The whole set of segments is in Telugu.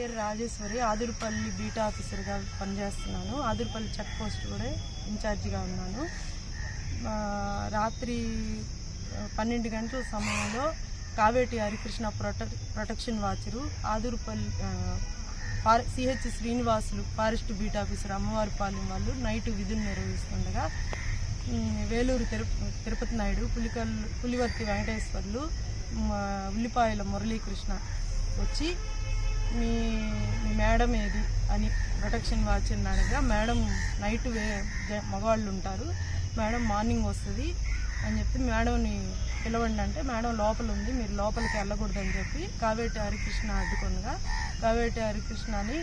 పేరు రాజేశ్వరి. ఆదురుపల్లి బీటా ఆఫీసర్గా పనిచేస్తున్నాను. ఆదురుపల్లి చెక్ పోస్ట్ కూడా ఇన్ఛార్జిగా ఉన్నాను. రాత్రి పన్నెండు గంటల సమయంలో Kaveti Harikrishna protect protection watcher. Adurupalli ఫారె CH Srinivasulu forest beat officer Ammavaripalem వాళ్ళు నైట్ విధులు నిర్వహిస్తుండగా వేలూరు తిరుప తిరుపతి నాయుడు పులికల్ పులివర్తి వెంకటేశ్వర్లు ఉల్లిపాయల మురళీకృష్ణ వచ్చి మీ మీ మేడం ఏది అని ప్రొటెక్షన్ వాచ్ అడగగా మేడం నైట్ వే మగవాళ్ళు ఉంటారు మేడం మార్నింగ్ వస్తుంది అని చెప్పి మేడంని పిలవండి అంటే మేడం లోపల ఉంది మీరు లోపలికి వెళ్ళకూడదని చెప్పి కావేటి హరికృష్ణ అడ్డుకొనగా కావేటి హరికృష్ణని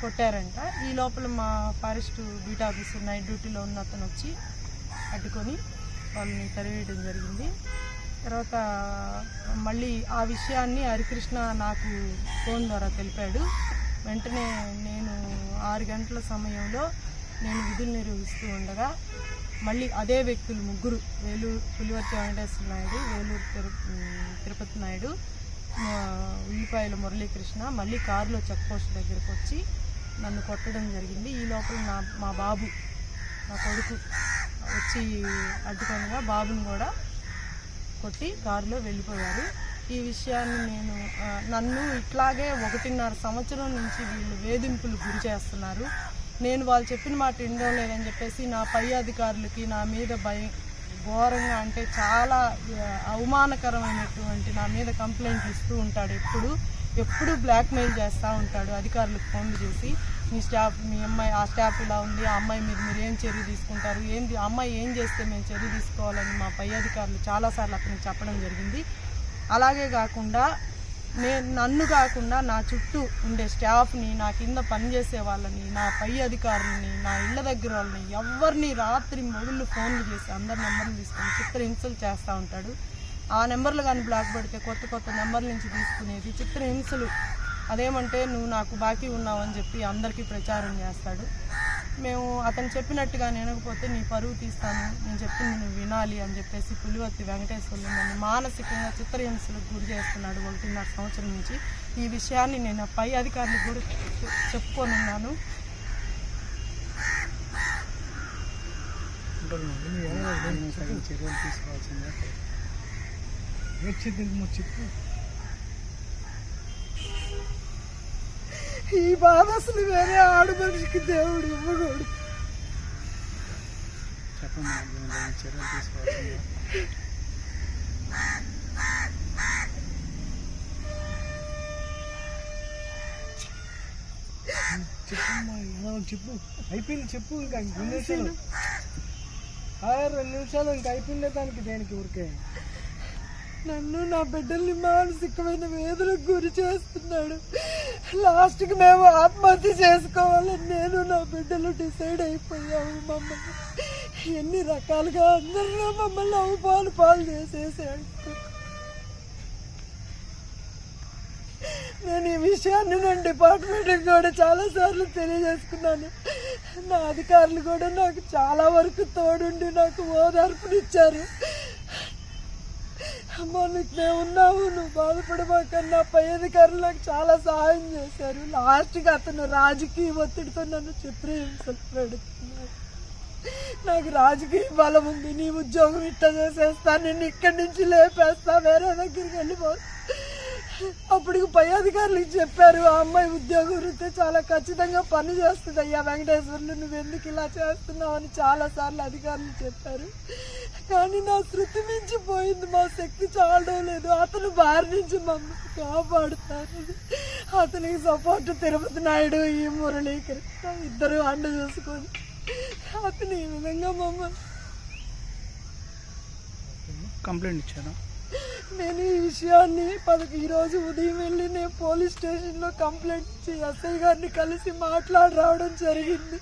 కొట్టారంట. ఈ లోపల మా ఫారెస్ట్ బీట్ ఆఫీసర్ నైట్ డ్యూటీలో ఉన్న అతను వచ్చి అడ్డుకొని వాళ్ళని తరివేయడం జరిగింది. తర్వాత మళ్ళీ ఆ విషయాన్ని హరికృష్ణ నాకు ఫోన్ ద్వారా తెలిపాడు. వెంటనే నేను ఆరు గంటల సమయంలో నేను విధులు నిర్వహిస్తూ ఉండగా మళ్ళీ అదే వ్యక్తులు ముగ్గురు వేలూరు పులివర్తి వెంకటేశ్వర నాయుడు వేలూరు తిరు తిరుపతి నాయుడు ఉల్లిపాయల మురళీకృష్ణ మళ్ళీ కారులో చెక్ పోస్ట్ దగ్గరకు వచ్చి నన్ను కొట్టడం జరిగింది. ఈ లోపల నా మా బాబు నా కొడుకు వచ్చి అడ్డుకొనగా బాబుని కూడా కొట్టి కారులో వెళ్ళిపోయారు. ఈ విషయాన్ని నేను నన్ను ఇట్లాగే ఒకటిన్నర సంవత్సరం నుంచి వీళ్ళు వేధింపులు గురి చేస్తున్నారు. నేను వాళ్ళు చెప్పిన మాట వినడం లేదని చెప్పేసి నా పై అధికారులకి నా మీద భయం ఘోరంగా అంటే చాలా అవమానకరమైనటువంటి నా మీద కంప్లైంట్లు ఇస్తూ ఉంటాడు. ఎప్పుడు ఎప్పుడు బ్లాక్మెయిల్ చేస్తూ ఉంటాడు అధికారులకు ఫోన్లు చేసి. మీ స్టాఫ్ మీ అమ్మాయి ఆ స్టాఫ్ ఇలా ఉంది ఆ అమ్మాయి మీరు మీరు ఏం చర్య తీసుకుంటారు? ఏంది? ఆ అమ్మాయి ఏం చేస్తే మేము చర్య తీసుకోవాలని మా పై అధికారులు చాలాసార్లు అతనికి చెప్పడం జరిగింది. అలాగే కాకుండా నేను నన్ను కాకుండా నా చుట్టూ ఉండే స్టాఫ్ని నా కింద పనిచేసే వాళ్ళని నా పై అధికారులని నా ఇళ్ళ దగ్గర వాళ్ళని ఎవరిని రాత్రి మొగుళ్ళు ఫోన్లు చేసి అందరి నెంబర్లు తీసుకొని చిత్ర హింసలు చేస్తూ ఉంటాడు. ఆ నెంబర్లు కానీ బ్లాక్ పెడితే కొత్త కొత్త నెంబర్ల నుంచి తీసుకునేది చిత్ర హింసలు అదేమంటే నువ్వు నాకు బాకీ ఉన్నావని చెప్పి అందరికీ ప్రచారం చేస్తాడు. మేము అతను చెప్పినట్టుగా వినకపోతే నీ పరువు తీస్తాను నేను చెప్పింది నువ్వు వినాలి అని చెప్పేసి పులివత్తి వెంకటేశ్వర్లు నన్ను మానసికంగా చిత్రహింసలకు గురి చేస్తున్నాడు ఒకటిన్నర సంవత్సరం నుంచి. ఈ విషయాన్ని నేను పై అధికారులకు కూడా చెప్- చర్యలు తీసుకోవాల్సిందే? చెప్పు ఈ బాధ అసలు వేరే ఆడు మనిషికి దేవుడు ఇవ్వకూడదు. చెప్పు చెప్పు. అయిపోయింది చెప్పు ఇంకా రెండు నిమిషాలు. రెండు నిమిషాలు ఇంకా అయిపోయిందే దానికి దేనికి ఊరికే? నన్ను నా బిడ్డల్ని మానసికమైన వేదలకు గురి చేస్తున్నాడు. లాస్ట్కి మేము ఆత్మహత్య చేసుకోవాలని నేను నా బిడ్డలు డిసైడ్ అయిపోయాము మమ్మల్ని. ఎన్ని రకాలుగా అందరిలో మమ్మల్ని అవమాన పాలు చేసేసాడు నేను ఈ విషయాన్ని నేను డిపార్ట్మెంట్కి కూడా చాలాసార్లు తెలియజేసుకున్నాను. నా అధికారులు కూడా నాకు చాలా వరకు తోడుండి నాకు ఓదార్పునిచ్చారు. అమ్మా నీకు మేము ఉన్నాము నువ్వు బాధపడమాకన్నా పై అధికారులు నాకు చాలా సహాయం చేశారు. లాస్ట్గా అతను రాజకీయ ఒత్తిడితో నన్ను చిత్రహింసలు పెడుతున్నాడు. నాకు రాజకీయ బలం ఉంది నీ ఉద్యోగం ఇట్ట చేసేస్తా నేను ఇక్కడి నుంచి లేపేస్తా వేరే దగ్గరికి వెళ్ళిపో. అప్పటికి పై అధికారులకు చెప్పారు ఆ అమ్మాయి ఉద్యోగం వృత్తి చాలా ఖచ్చితంగా పని చేస్తుంది అయ్యా వెంకటేశ్వర్లు నువ్వు ఎందుకు ఇలా చేస్తున్నావు? అని చాలాసార్లు అధికారులు చెప్పారు. కానీ నా శృతి మించి పోయింది. మా శక్తి చాలడం లేదు. అతను బారి నుంచి మమ్మల్ని కాపాడుతారు అతనికి సపోర్ట్ తిరుపతి నాయుడు ఈ మురళీకృష్ణ ఇద్దరు అండ చూసుకొని అతను ఈ విధంగా మమ్మల్ని కంప్లైంట్ ఇచ్చారా? నేను ఈ విషయాన్ని పదకి ఈరోజు ఉదయం వెళ్ళి నేను పోలీస్ స్టేషన్లో కంప్లైంట్ ఇచ్చి ఎస్ఐ గారిని కలిసి మాట్లాడి రావడం జరిగింది.